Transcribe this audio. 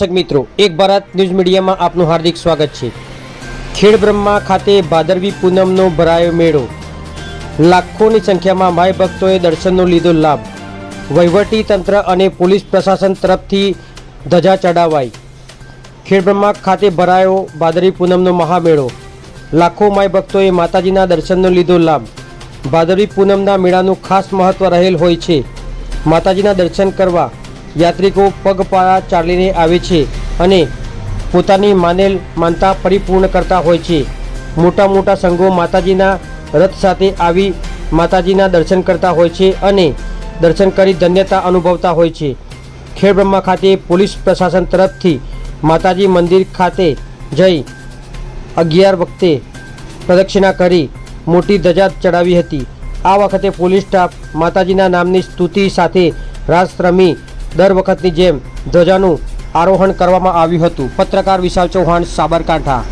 દર્શક મિત્રો, એક ભારત ન્યૂઝ મીડિયામાં આપનું હાર્દિક સ્વાગત છે. ખેડ બ્રહ્મા ખાતે ભાદરવી પૂનમનો ભરાયો મેળો. લાખોની સંખ્યામાં માય ભક્તોએ દર્શનનો લીધો લાભ. વહીવટી તંત્ર અને પોલીસ પ્રશાસન તરફથી ધજા ચડાવાઈ. ખેડ બ્રહ્મા ખાતે ભરાયો ભાદરવી પૂનમનો મહામેળો. લાખો માય ભક્તોએ માતાજીના દર્શનનો લીધો લાભ. ભાદરવી પૂનમના મેળાનું ખાસ મહત્વ રહેલ હોય છે. માતાજીના દર્શન કરવા યાત્રિકો પગપાળા ચાલીને આવે છે અને પોતાની માનેલ માનતા પરિપૂર્ણ કરતા હોય છે. મોટા મોટા સંઘો માતાજીના રથ સાથે આવી માતાજીના દર્શન કરતા હોય છે અને દર્શન કરી ધન્યતા અનુભવતા હોય છે. ખેડબ્રહ્મા ખાતે પોલીસ પ્રશાસન તરફથી માતાજી મંદિર ખાતે જઈ અગિયાર વખતે પ્રદક્ષિણા કરી મોટી ધજા ચડાવી હતી. આ વખતે પોલીસ સ્ટાફ માતાજીના નામની સ્તુતિ સાથે રાસ રમી દર વખતની જેમ ધ્વજાનું આરોહણ કરવામાં આવ્યું હતું. પત્રકાર વિશાલ ચૌહાણ સાબરકાંઠા.